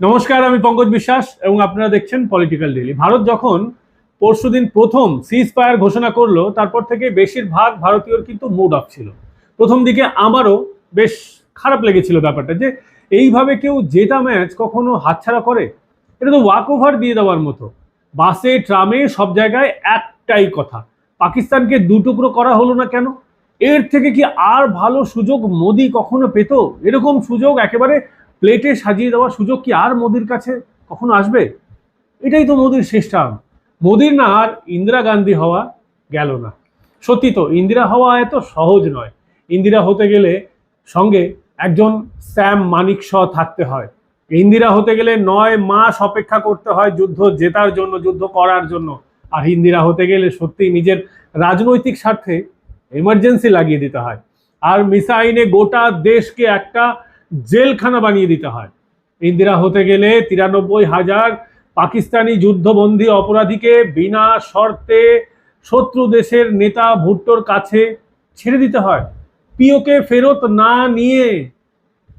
নমস্কার, আমি পঙ্কজ বিশ্বাস এবং আপনারা দেখছেন পলিটিক্যাল ডেলি ভারত যখন পরশুদিন প্রথম সিজ ফায়ার ঘোষণা করল, তারপর থেকে বেশিরভাগ ভারতীয়র কিন্তু মুড অফ ছিল। প্রথম দিকে আমারও বেশ খারাপ লেগেছিল ব্যাপারটা যে, এইভাবে কেউ জেতা ম্যাচ কখনো হাতছাড়া করে? এটা তো ওয়াক ওভার দিয়ে দেওয়ার মতো। বাসে, ট্রামে, সব জায়গায় একটাই কথা, পাকিস্তানকে দুটুকরো করা হলো না কেন? এর থেকে কি আর ভালো সুযোগ মোদি কখনো পেত? এরকম সুযোগ একেবারে প্লেটে সাজিয়ে দেওয়ার সুযোগ কি আর মোদির কাছে কখনো আসবে? এটাই তো মোদির শেষ টার্ম মোদির না, আর ইন্দিরা গান্ধী হওয়া গেল না। সত্যি তো, ইন্দিরা হওয়া এত সহজ নয়। ইন্দিরা হতে গেলে সঙ্গে একজন স্যাম মানিক শ থাকতে হয়। ইন্দিরা হতে গেলে নয় মাস অপেক্ষা করতে হয় যুদ্ধ জেতার জন্য, যুদ্ধ করার জন্য। আর ইন্দিরা হতে গেলে সত্যি নিজের রাজনৈতিক স্বার্থে এমার্জেন্সি লাগিয়ে দিতে হয়। আর মিসাইনে গোটা দেশকে একটা জেলখানা বানিয়ে দিতে হয়। ইন্দিরা হতে গেলে তিরানব্বই হাজার পাকিস্তানি যুদ্ধবন্দী অপরাধীকে বিনা শর্তে শত্রু দেশের নেতা ভুট্টোর কাছে ছেড়ে দিতে হয়। পিওকে ফেরত না নিয়ে।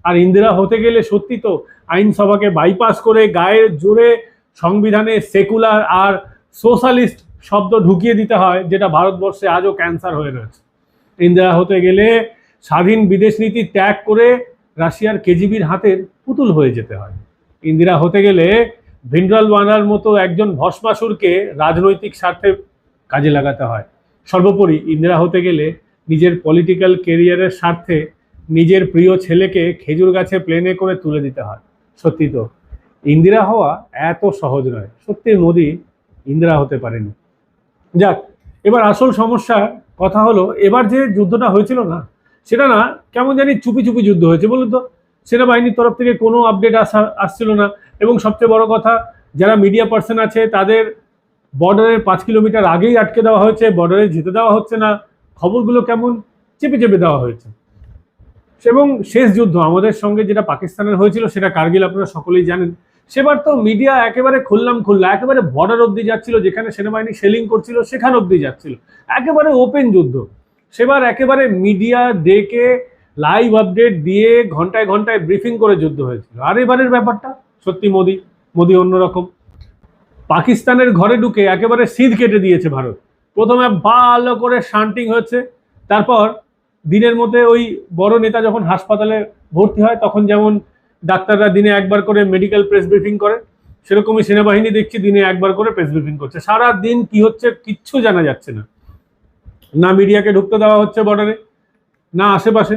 আর ইন্দিরা হতে গেলে সত্যি তো আইনসভাকে বাইপাস করে গায়ের জোরে সংবিধানে সেকুলার আর সোশ্যালিস্ট শব্দ ঢুকিয়ে দিতে হয়, যেটা ভারতবর্ষে আজও ক্যান্সার হয়ে রয়েছে। ইন্দিরা হতে গেলে স্বাধীন বিদেশ নীতি ত্যাগ করে রাশিয়ার কেজিবির হাতের পুতুল হয়ে যেতে হয়। ইন্দিরা হতে গেলে ভিন্ড্রাল ওয়ানার মতো একজন ভস্মাসুরকে রাজনৈতিক স্বার্থে কাজে লাগাতে হয়। সর্বোপরি ইন্দিরা হতে গেলে নিজের পলিটিক্যাল কেরিয়ারের স্বার্থে নিজের প্রিয় ছেলেকে খেজুর গাছে প্লেনে করে তুলে দিতে হয়। সত্যি তো, ইন্দিরা হওয়া এত সহজ নয়। সত্যি মোদি ইন্দিরা হতে পারেনি। যাক, এবার আসল সমস্যা কথা হলো, এবার যে যুদ্ধটা হয়েছিল না সেটা না, কেমন জানি চুপি চুপি যুদ্ধ হয়েছে, বলুন তো। সেনাবাহিনীর তরফ থেকে কোনো আপডেট আসা, আসছিল না। এবং সবচেয়ে বড় কথা, যারা মিডিয়া পার্সন আছে, তাদের বর্ডারের পাঁচ কিলোমিটার আগেই আটকে দেওয়া হয়েছে বর্ডারে যেতে দেওয়া হচ্ছে না। খবরগুলো কেমন? চেপে চেপে দেওয়া হয়েছে। এবং শেষ যুদ্ধ, আমাদের সঙ্গে যেটা পাকিস্তানের হয়েছিল, সেটা কার্গিল আপনারা সকলেই জানেন। সেবার তো মিডিয়া একেবারে খুললাম খুললা একেবারে বর্ডার অব্দি যাচ্ছিল, যেখানে সেনাবাহিনী সেলিং করছিল, সেখান অব্দি যাচ্ছিল। একেবারে ওপেন যুদ্ধ। সেবার একেবারে মিডিয়া ডেকে লাইভ আপডেট দিয়ে ঘন্টায় ঘন্টায় ব্রিফিং করে যুদ্ধ হয়েছিল। আর এবারের ব্যাপারটা? সত্যি মোদি মোদি অন্যরকম পাকিস্তানের ঘরে ঢুকে একেবারে সিঁধ কেটে দিয়েছে ভারত। প্রথমে ভালো করে শান্টিং হচ্ছে তারপর দিনের মধ্যে ওই বড় নেতা যখন হাসপাতালে ভর্তি হয়, তখন যেমন ডাক্তাররা দিনে একবার করে মেডিকেল প্রেস ব্রিফিং করে, সেরকমই সেনাবাহিনী দেখছি দিনে একবার করে প্রেস ব্রিফিং করছে। সারা দিন কি হচ্ছে কিচ্ছু জানা যাচ্ছে না। না মিডিয়াকে ঢুকতে দেওয়া হচ্ছে বর্ডারে না আশেপাশে।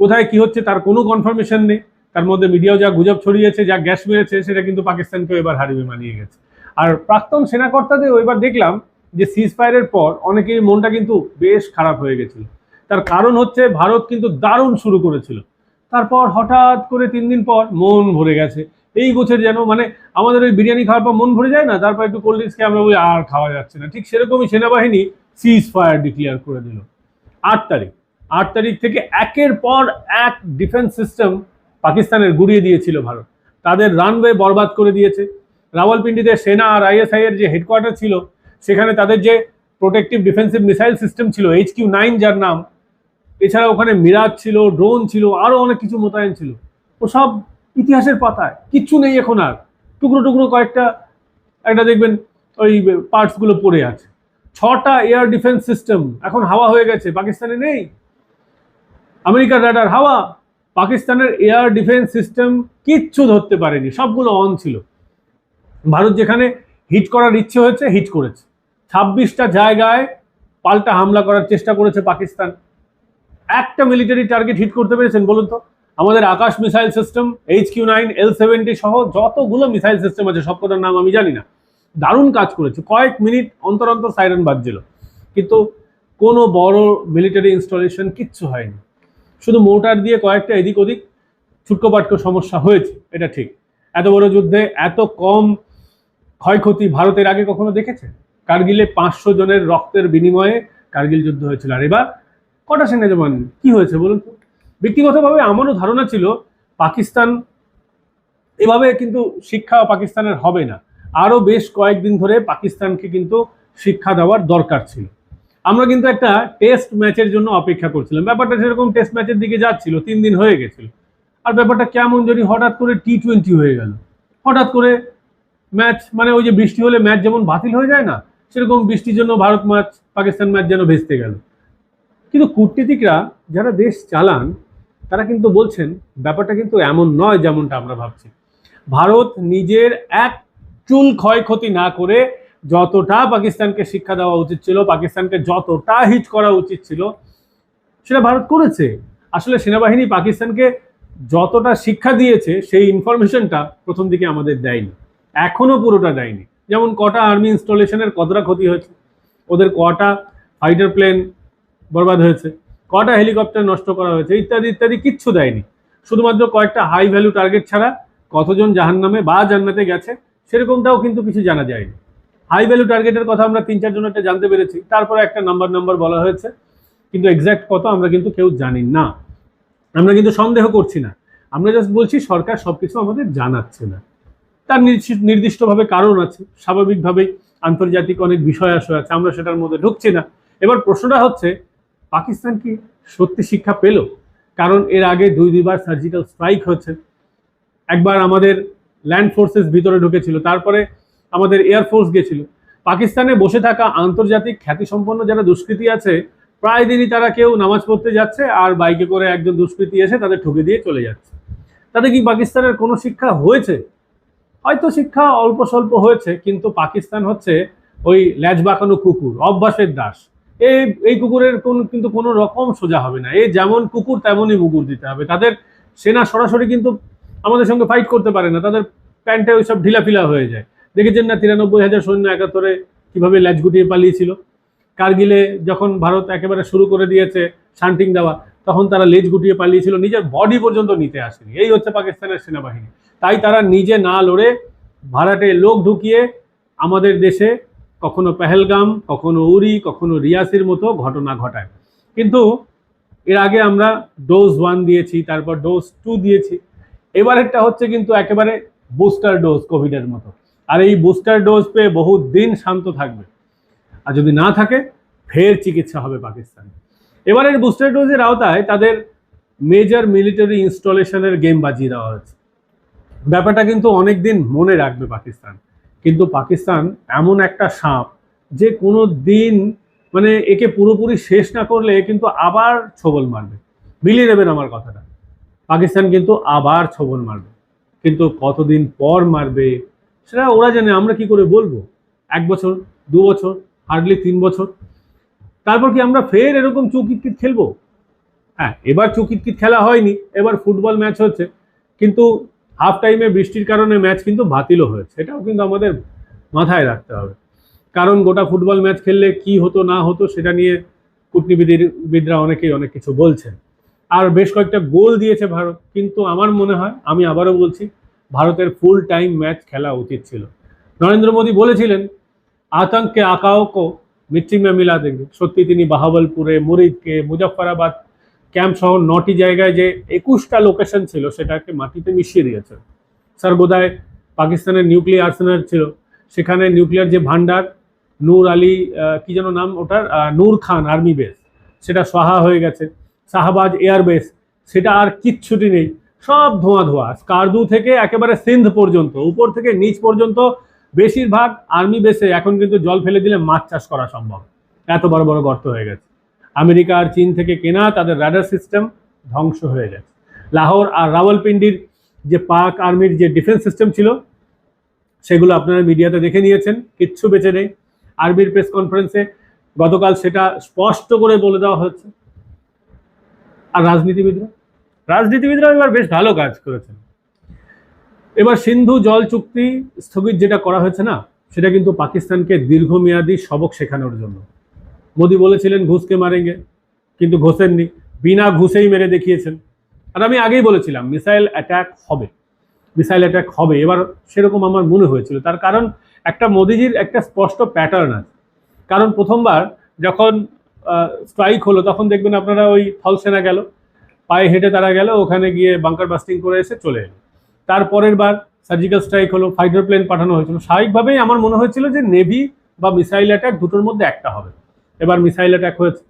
কোথায় কি হচ্ছে তার কোনো কনফার্মেশন নেই। তার মধ্যে মিডিয়াও যা গুজব ছড়িয়েছে, যা গ্যাস মেরেছে, সেটা কিন্তু পাকিস্তানকেও এবার হারিয়ে মানিয়ে গেছে। আর প্রাক্তন সেনাকর্তাদের এবার দেখলাম যে সিজ ফায়ারের পর অনেকের মনটা কিন্তু বেশ খারাপ হয়ে গেছিল। তার কারণ হচ্ছে ভারত কিন্তু দারুণ শুরু করেছিল। তারপর হঠাৎ করে তিন দিন পর মন ভরে গেছে। এই গোছের যেন মানে আমাদের ওই বিরিয়ানি খাওয়ার পর মন ভরে যায় না, তারপর একটু কোল্ড ড্রিঙ্কস খেয়ে আমরা বলি, আর খাওয়া যাচ্ছে না। ঠিক সেরকমই সেনাবাহিনী সিজ ফায়ার ডিক্লেয়ার করে দিল। আট তারিখ। আট তারিখ থেকে একের পর এক ডিফেন্স সিস্টেম পাকিস্তানের গুড়িয়ে দিয়েছিল ভারত। তাদের রানওয়ে বরবাদ করে দিয়েছে। রাওয়ালপিন্ডিতে সেনা আর আইএসআই এর যে হেডকোয়ার্টার ছিল, সেখানে তাদের যে প্রোটেক্টিভ ডিফেন্সিভ মিসাইল সিস্টেম ছিল এইচ কিউ নাইন যার নাম এছাড়া ওখানে মিরাজ ছিল ড্রোন ছিল আরও অনেক কিছু মোতায়েন ছিল। ওসব ইতিহাসের পাতায়, কিচ্ছু নেই এখন আর। টুকরো টুকরো কয়েকটা, একটা দেখবেন ওই পার্টসগুলো পড়ে আছে। ছটা এয়ার ডিফেন্স সিস্টেম এখন হাওয়া হয়ে গেছে, পাকিস্তানে নেই। আমেরিকার রাডার হাওয়া, পাকিস্তানের এয়ার ডিফেন্স সিস্টেম কিচ্ছু ধরতে পারেনি, সবগুলো অন ছিল। ভারত যেখানে হিট করার ইচ্ছে হয়েছে হিট করেছে। ছাব্বিশটা জায়গায় পাল্টা হামলা করার চেষ্টা করেছে পাকিস্তান। একটা মিলিটারি টার্গেট হিট করতে পেরেছেন, বলুন তো? আমাদের Akash missile system H Q nine L seventy সহ যতগুলো মিসাইল সিস্টেম আছে, সবকটার নাম আমি জানি না। দারুণ কাজ করেছে। কয়েক মিনিট অন্তর অন্তর সাইরেন বাজছিল। কিন্তু কোনো বড় মিলিটারি ইনস্টলেশন কিচ্ছু হয়নি। শুধু মোটার দিয়ে কয়েকটা এদিক ওদিক ছুটকো পাটকো সমস্যা হয়েছে, এটা ঠিক। এত বড় যুদ্ধে এত কম ক্ষয়ক্ষতি ভারতের আগে কখনো দেখেছে কার্গিলে পাঁচশো জনের রক্তের বিনিময়ে কার্গিল যুদ্ধ হয়েছিল। আর এবার কটা সেনা জমান কি হয়েছে বলুন ব্যক্তিগতভাবে আমারও ধারণা ছিল, পাকিস্তান এভাবে কিন্তু শিক্ষা পাকিস্তানের হবে না। আরও বেশ কয়েকদিন ধরে পাকিস্তানকে কিন্তু শিক্ষা দেওয়ার দরকার ছিল। আমরা কিন্তু একটা টেস্ট ম্যাচের জন্য অপেক্ষা করছিলাম। ব্যাপারটা সেরকম টেস্ট ম্যাচের দিকে যাচ্ছিল, তিন দিন হয়ে গেছিল। আর ব্যাপারটা কেমন যদি হঠাৎ করে টি টোয়েন্টি হয়ে গেল। হঠাৎ করে ম্যাচ মানে ওই যে বৃষ্টি হলে ম্যাচ যেমন বাতিল হয়ে যায় না, সেরকম বৃষ্টির জন্য ভারত ম্যাচ পাকিস্তান ম্যাচ যেন ভেস্তে গেল। কিন্তু কূটনীতিকরা যারা দেশ চালান, তারা কিন্তু বলছেন, ব্যাপারটা কিন্তু এমন নয় যেমনটা আমরা ভাবছি। ভারত নিজের এক চুল ক্ষয়ক্ষতি না করে যতটা পাকিস্তানকে শিক্ষা দেওয়া উচিত ছিল, পাকিস্তানকে যতটা হিট করা উচিত ছিল, সেটা ভারত করেছে। আসলে সেনাবাহিনী পাকিস্তানকে যতটা শিক্ষা দিয়েছে, সেই ইনফরমেশনটা প্রথম দিকে আমাদের দেয়নি। এখনও পুরোটা দেয়নি। যেমন কটা আর্মি ইনস্টলেশনের কতটা ক্ষতি হয়েছে, ওদের কটা ফাইটার প্লেন বরবাদ হয়েছে, কটা হেলিকপ্টার নষ্ট করা হয়েছে, ইত্যাদি ইত্যাদি কিচ্ছু দেয়নি। শুধুমাত্র কয়েকটা হাই ভ্যালু টার্গেট ছাড়া কতজন জাহান্নামে বা জান্নাতে গেছে সেরকমটাও কিন্তু কিছু জানা যায়নি। হাই ভ্যালু টার্গেটের কথা আমরা তিন, চারজন একটা জানতে পেরেছি। তারপরে একটা নাম্বার নাম্বার বলা হয়েছে। কিন্তু এক্স্যাক্ট কত আমরা কিন্তু কেউ জানি না। আমরা কিন্তু সন্দেহ করছি না। আমরা জাস্ট বলছি, সরকার সব কিছু আমাদের জানাচ্ছে না। তার নির্দিষ্টভাবে কারণ আছে। স্বাভাবিকভাবেই আন্তর্জাতিক অনেক বিষয় আসে, আছে। আমরা সেটার মধ্যে ঢুকছি না। এবার প্রশ্নটা হচ্ছে, পাকিস্তান কি সত্যি শিক্ষা পেল? কারণ এর আগে দুই, দুইবার সার্জিক্যাল স্ট্রাইক হচ্ছে একবার আমাদের ল্যান্ড ফোর্সেস ভিতরে ঢুকেছিল, তারপরে আমাদের এয়ারফোর্স গেছিল। পাকিস্তানে বসে থাকা আন্তর্জাতিক খ্যাতিসম্পন্ন যারা দুষ্কৃতী আছে, প্রায় দিনই তারা কেউ নামাজ পড়তে যাচ্ছে আর বাইকে করে একজন দুষ্কৃতী এসে তাদের ঠুকে দিয়ে চলে যাচ্ছে। তাতে কি পাকিস্তানের কোনো শিক্ষা হয়েছে? হয়তো শিক্ষা অল্প স্বল্প হয়েছে, কিন্তু পাকিস্তান হচ্ছে ওই ল্যাজ বাঁকানো কুকুর, অভ্যাসের দাস। এই এই কুকুরের কোন, কিন্তু কোনো রকম সোজা হবে না। এই যেমন কুকুর, তেমনই মুগুর দিতে হবে। তাদের সেনা সরাসরি কিন্তু আমাদের সঙ্গে ফাইট করতে পারে না, তাদের প্যান্টে ওইসব ঢিলাফিলা হয়ে যায়। দেখেছেন না তিরানব্বই হাজার সৈন্য একাত্তরে কীভাবে ল্যাজ গুটিয়ে পালিয়েছিল? কার্গিলে যখন ভারত একেবারে শুরু করে দিয়েছে শান্টিং দেওয়া, তখন তারা লেজ গুটিয়ে পালিয়েছিল, নিজের বডি পর্যন্ত নিতে আসেনি। এই হচ্ছে পাকিস্তানের সেনাবাহিনী। তাই তারা নিজে না লড়ে ভাড়াটে লোক ঢুকিয়ে আমাদের দেশে কখনো পেহেলগাম, কখনো উরি, কখনো রিয়াসির মতো ঘটনা ঘটায়। কিন্তু এর আগে আমরা ডোজ ওয়ান দিয়েছি, তারপর ডোজ টু দিয়েছি। এবারেরটা হচ্ছে কিন্তু একেবারে বুস্টার ডোজ কোভিডের মতো। আর এই বুস্টার ডোজ পেয়ে বহু দিন শান্ত থাকবে। আর যদি না থাকে, ফের চিকিৎসা হবে পাকিস্তান। এবারের বুস্টার ডোজের আওতায় তাদের মেজর মিলিটারি ইনস্টলেশনের গেম বাজিয়ে দেওয়া হয়েছে। ব্যাপারটা কিন্তু অনেক দিন মনে রাখবে পাকিস্তান। কিন্তু পাকিস্তান এমন একটা সাপ যে কোনো দিন মানে একে পুরোপুরি শেষ না করলে কিন্তু আবার ছবল মারবে। বিলিয়ে নেবেন আমার কথাটা। পাকিস্তান কিন্তু আবার ছবল মারবে। কিন্তু কতদিন পর মারবে, সেটা ওরা জানে, আমরা কি করে বলব? এক বছর, দু বছর হার্ডলি তিন বছর। তারপর কি আমরা ফের এরকম চৌকিটকিট খেলব? হ্যাঁ এবার চৌকিটকিট খেলা হয়নি, এবার ফুটবল ম্যাচ হচ্ছে। কিন্তু হাফ টাইমে বৃষ্টির কারণে ম্যাচ কিন্তু বাতিলও হয়েছে। এটাও কিন্তু আমাদের মাথায় রাখতে হবে। কারণ গোটা ফুটবল ম্যাচ খেললে কি হতো, না হতো, সেটা নিয়ে কূটনীতিবিদরা অনেকেই অনেক কিছু বলছেন। আর বেশ কয়েকটা গোল দিয়েছে ভারত। কিন্তু আমার মনে হয়, আমি আবারও বলছি, ভারতের ফুল টাইম ম্যাচ খেলা উচিত ছিল। নরেন্দ্র মোদী বলেছিলেন, আতঙ্কে আকাও কো মিট্টি মে মিলা দেंगे সত্যি তিনি বাহাবলপুরে, মুরিদকে, মুজফ্ফরাবাদ, ক্যাম্প সহ নটি জায়গায় যে একুশটা লোকেশন ছিল, সেটাকে মাটিতে মিশিয়ে দিয়েছেন সর্বদায় পাকিস্তানের নিউক্লিয়ার আর্সেনাল ছিল। সেখানে নিউক্লিয়ার যে ভান্ডার নূর আলী কি যেন নাম ওটার নূর খান আর্মি বেস সেটা সাহা হয়ে গেছে। শাহবাজ এয়ারবেস, সেটা আর কিচ্ছুটি নেই। সব ধোঁয়া ধোঁয়া স্কারদু থেকে একেবারে সিন্ধ পর্যন্ত, উপর থেকে নিচ পর্যন্ত বেশিরভাগ আর্মি বেসে এখন কিন্তু জল ফেলে দিলে মাছ চাষ করা সম্ভব। এত বড় বড় গর্ত হয়ে গেছে। আমেরিকা আর চীন থেকে কেনা তাদের রাডার সিস্টেম ধ্বংস হয়ে গেছে। লাহোর আর রাওয়ালপিন্ডির যে পাক আর্মির যে ডিফেন্স সিস্টেম ছিল, সেগুলো আপনারা মিডিয়াতে দেখে নিয়েছেন, কিচ্ছু বেঁচে নেই। আর্মির প্রেস কনফারেন্সে গতকাল সেটা স্পষ্ট করে বলে দেওয়া হচ্ছে আর রাজনীতিবিদরা? রাজনীতিবিদরা এবার বেশ ভালো কাজ করেছেন। এবার সিন্ধু জল চুক্তি স্থগিত যেটা করা হয়েছে না, সেটা কিন্তু পাকিস্তানকে দীর্ঘমেয়াদী সবক শেখানোর জন্য। মোদি বলেছিলেন ঘুষকে মারেঙ্গে, কিন্তু ঘোষেননি। বিনা ঘুষেই মেরে দেখিয়েছেন। আর আমি আগেই বলেছিলাম, মিসাইল অ্যাটাক হবে। মিসাইল অ্যাটাক হবে। এবার সেরকম আমার মনে হয়েছিল। তার কারণ, একটা মোদিজির একটা স্পষ্ট প্যাটার্ন আছে। কারণ প্রথমবার যখন স্ট্রাইক হলো, তখন দেখবেন আপনারা ওই থলসেনা গেল, পায়ে হেঁটে তারা গেল, ওখানে গিয়ে বাংকার বাস্টিং করে এসে চলে এলো। তারপরের বার সার্জিক্যাল স্ট্রাইক হলো ফাইটার প্লেন পাঠানো হয়েছিল। স্বাভাবিকভাবেই আমার মনে হয়েছিল যে নেভি বা মিসাইল অ্যাটাক দুটোর মধ্যে একটা হবে। এবার মিসাইল অ্যাটাক হয়েছে।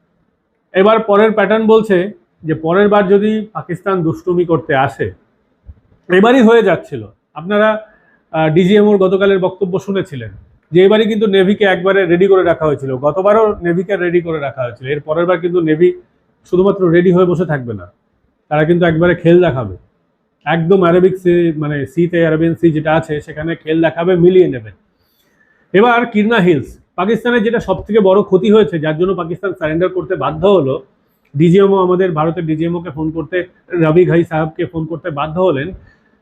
এবার পরের প্যাটার্ন বলছে যে পরের বার যদি পাকিস্তান দুষ্টুমি করতে আসে, এবারই হয়ে যাচ্ছিল। আপনারা ডিজিএমওর গতকালের বক্তব্য শুনেছিলেন। যে এবারে কিন্তু নেভিকে একবারে রেডি করে রাখা হয়েছিল। গতবারও নেভিকে রেডি করে রাখা হয়েছিল। এর পরের বার কিন্তু নেভি শুধুমাত্র রেডি হয়ে বসে থাকবে না। তারা কিন্তু একবারে খেল দেখাবে। একদম আরবিক সি মানে সিতে আরবিয়ান সি যেটা আছে, সেখানে খেল দেখাবে, মিলিয়ে নেবে। এবার কিরনা হিলস পাকিস্তানের যেটা সব থেকে বড় ক্ষতি হয়েছে, যার জন্য পাকিস্তান সারেন্ডার করতে বাধ্য হলো ডিজিএমও আমাদের ভারতের ডিজিএমওকে ফোন করতে রবি ঘাই সাহেবকে ফোন করতে বাধ্য হলেন।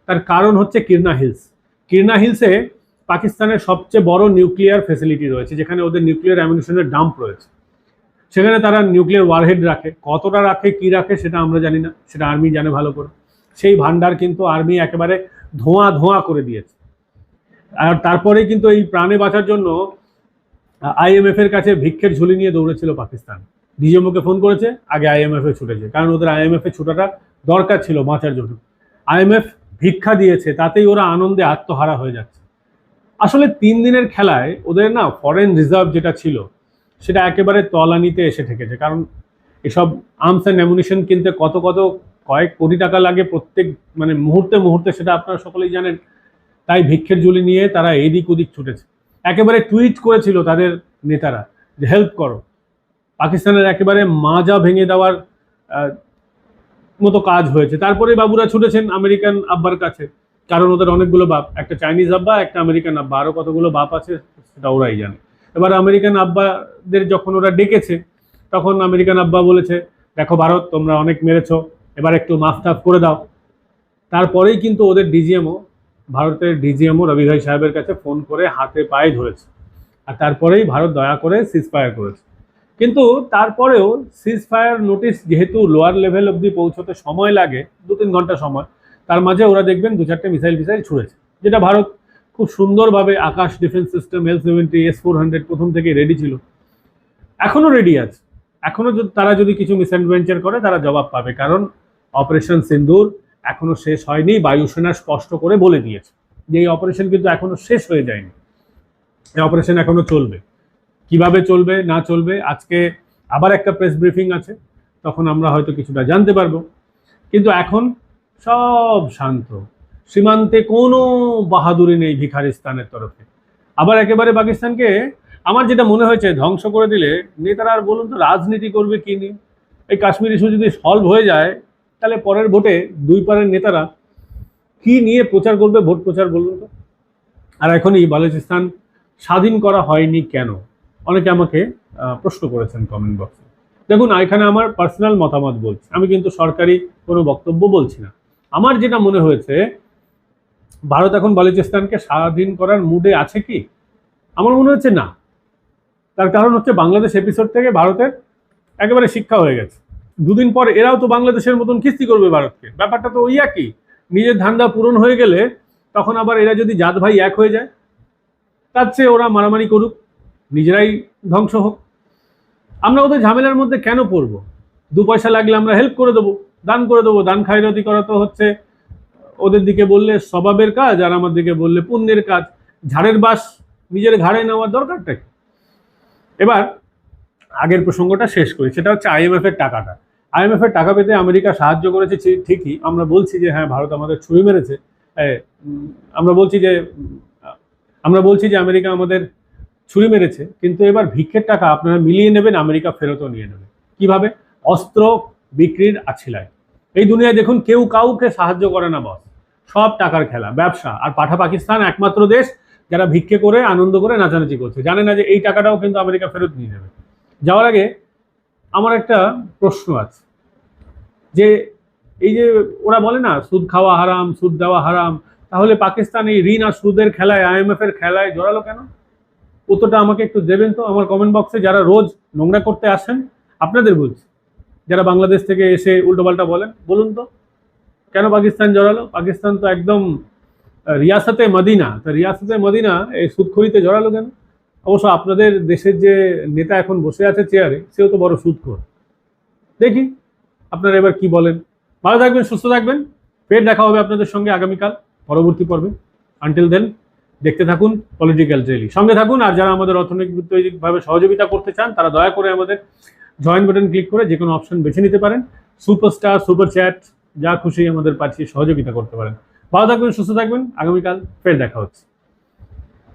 তার কারণ হচ্ছে কিরনা হিলস কিরনা হিলসে পাকিস্তানের সবচেয়ে বড় নিউক্লিয়ার ফেসিলিটি রয়েছে, যেখানে ওদের নিউক্লিয়ার অ্যামিনেশনের ডাম্প রয়েছে। সেখানে তারা নিউক্লিয়ার ওয়ারহেড রাখে। কতটা রাখে, কি রাখে, সেটা আমরা জানি না। সেটা আর্মি জানে ভালো করে। সেই ভান্ডার কিন্তু আর্মি একেবারে ধোঁয়া ধোঁয়া করে দিয়েছে। আর তারপরে কিন্তু এই প্রাণে বাঁচার জন্য আইএমএফ এর কাছে ভিক্ষের ঝুলি নিয়ে দৌড়েছিল পাকিস্তান। ডিজিএমওকে ফোন করেছে, আগে আইএমএফ এ ছুটেছে কারণ ওদের আইএমএফ এ ছুটাটা দরকার ছিল বাঁচার জন্য। আইএমএফ ভিক্ষা দিয়েছে, তাতেই ওরা আনন্দে আত্মহারা হয়ে যাচ্ছে। আসলে তিন দিনের খেলায় ওদের না ফরেন রিজার্ভ যেটা ছিল, সেটা একেবারে তলানিতে এসে ঠেকেছে। কারণ এসব আর্মস অ্যান্ড অ্যামুনিশন কিনতে কত কত কয়েক কোটি টাকা লাগে প্রত্যেক মানে মুহূর্তে মুহূর্তে সেটা আপনারা সকলেই জানেন। তাই ভিক্ষের ঝুলি নিয়ে তারা এদিক ওদিক ছুটেছে। একেবারে টুইট করেছিল তাদের নেতারা যে হেল্প করো। পাকিস্তানের একেবারে মাজা ভেঙে দেওয়ার মতো কাজ হয়েছে। তারপরে বাবুরা ছুটেছেন আমেরিকান আব্বার কাছে। কারণ ওদের অনেকগুলো বাপ, একটা চাইনিজ আব্বা, একটা আমেরিকান আব্বা আরও কতগুলো বাপ আছে সেটা ওরাই জানে। এবার আমেরিকান আব্বাদের যখন ওরা ডেকেছে, তখন আমেরিকান আব্বা বলেছে, দেখো ভারত, তোমরা অনেক মেরেছো, এবার একটু মাফ টাফ করে দাও। তারপরেই কিন্তু ওদের ডিজিএমও, ভারতের ডিজিএমও রবি ভাই সাহেবের কাছে ফোন করে হাতে পায়ে ধরেছে। আর তারপরেই ভারত দয়া করে সিজ ফায়ার করেছে। কিন্তু তারপরেও সিজ ফায়ার নোটিশ যেহেতু লোয়ার লেভেল অবধি পৌঁছতে সময় লাগে দু তিন ঘণ্টা সময় তার মাঝে ওরা দেখবেন দু চারটে মিসাইল ফিসাইল ছুঁড়েছে। যেটা ভারত খুব সুন্দরভাবে Akash defence system L seventy S four hundred প্রথম থেকে রেডি ছিল। এখনও রেডি আছে। এখনও তারা যদি কিছু মিস মিসঅ্যাডভেঞ্চার করে, তারা জবাব পাবে। কারণ অপারেশন সিন্দুর এখনও শেষ হয়নি, বায়ুসেনা স্পষ্ট করে বলে দিয়েছে যে এই অপারেশন কিন্তু এখনও শেষ হয়ে যায়নি। এই অপারেশন এখনও চলবে। কীভাবে চলবে, না চলবে, আজকে আবার একটা প্রেস ব্রিফিং আছে, তখন আমরা হয়তো কিছুটা জানতে পারব। কিন্তু এখন সব শান্ত। সীমান্তে কোনো বাহাদুরি নেই ভিখারিস্তানের তরফে। আবার একেবারে পাকিস্তানকে আমার যেটা মনে হয়েছে, ধ্বংস করে দিলে নেতারা আর বলুন তো রাজনীতি করবে কি নিয়ে? এই কাশ্মীর ইস্যু যদি সলভ হয়ে যায়, তাহলে পরের ভোটে দুই পারের নেতারা কি নিয়ে প্রচার করবে, ভোট প্রচার বলুন তো? আর এখনই বালুচিস্তান স্বাধীন করা হয়নি কেন? অনেকে আমাকে প্রশ্ন করেছেন কমেন্ট বক্সে দেখুন, এখানে আমার পার্সোনাল মতামত বলছি। আমি কিন্তু সরকারি কোনো বক্তব্য বলছি না। আমার যেটা মনে হয়েছে, ভারত এখন বালুচিস্তানকে স্বাধীন করার মুডে আছে কি? আমার মনে হচ্ছে না। তার কারণ হচ্ছে বাংলাদেশ এপিসোড থেকে ভারতের একেবারে শিক্ষা হয়ে গেছে। দুদিন পর এরাও তো বাংলাদেশের মতন কিস্তি করবে ভারতকে। ব্যাপারটা তো ওই একই। নিজের ধান্দা পূরণ হয়ে গেলে তখন আবার এরা যদি জাত ভাই এক হয়ে যায়, তার চেয়ে ওরা মারামারি করুক, নিজেরাই ধ্বংস হোক। আমরা ওদের ঝামেলার মধ্যে কেন পড়ব? দু পয়সা লাগলে আমরা হেল্প করে দেবো। দান করে দেবো, দান খায়রতি করা তো হচ্ছে। ওদের দিকে বললে স্বভাবের কাজ আর আমার দিকে বললে পুণ্যের কাজ। ঝাড়ের বাস নিজের ঘাড়ে নেওয়ার দরকারটা কি এবার আগের প্রসঙ্গটা শেষ করি, সেটা হচ্ছে আইএমএফ এর টাকাটা। আইএমএফ এর টাকা পেতে আমেরিকা সাহায্য করেছে ঠিকই, আমরা বলছি যে হ্যাঁ ভারত আমাদের ছুরি মেরেছে। আমরা বলছি যে, আমরা বলছি যে আমেরিকা আমাদের ছুরি মেরেছে, কিন্তু এবার ভিক্ষের টাকা আপনারা মিলিয়ে নেবেন, আমেরিকা ফেরতও নিয়ে নেবে। কীভাবে? অস্ত্র বিক্রির আছিলায়। এই দুনিয়ায় দেখুন কেউ কাউকে সাহায্য করে না বস সব টাকার খেলা, ব্যবসা। আর পাঠা পাকিস্তান একমাত্র দেশ যারা ভিক্ষে করে, আনন্দ করে নাচানাচি করছে। জানে না যে এই টাকাটাও কিন্তু আমেরিকা ফেরত নিয়ে যাবে যাওয়ার আগে আমার একটা প্রশ্ন আছে। যে এই যে ওরা বলে না, সুদ খাওয়া হারাম, সুদ দেওয়া হারাম, তাহলে পাকিস্তান এই ঋণ আর সুদের খেলায় আইএমএফ এর খেলায় জড়ালো কেন? উত্তরটা আমাকে একটু দেবেন তো? আমার কমেন্ট বক্সে যারা রোজ নোংরা করতে আসেন, আপনাদের বলছি। যারা বাংলাদেশ থেকে এসে উল্টোপাল্টা বলেন, বলুন তো। কেন পাকিস্তান জড়ালো? পাকিস্তান তো একদম রিয়াসতে মদিনা। তো রিয়াসতে মদিনা, এই সুদখড়িতে জড়ালো কেন? অবশ্য আপনাদের দেশের যে নেতা এখন বসে আছে চেয়ারে সেও তো বড় সুদখোর। দেখি, আপনারা এবার কি বলেন। ভালো থাকবেন, সুস্থ থাকবেন। ফের দেখা হবে আপনাদের সঙ্গে আগামীকাল, পরবর্তী পর্বে। আনটিল দেন দেখতে থাকুন পলিটিক্যাল ডেলি সঙ্গে থাকুন, আর যারা আমাদের অর্থনৈতিকভাবে সহযোগিতা করতে চান, তারা দয়া করে আমাদের জয়েন বাটন ক্লিক করে যে কোনো অপশন বেছে নিতে পারেন। সুপারস্টার সুপার চ্যাট যা খুশি আমাদের পাঠিয়ে সহযোগিতা করতে পারেন। ভালো থাকবেন, সুস্থ থাকবেন। আগামীকাল ফের দেখা হচ্ছে।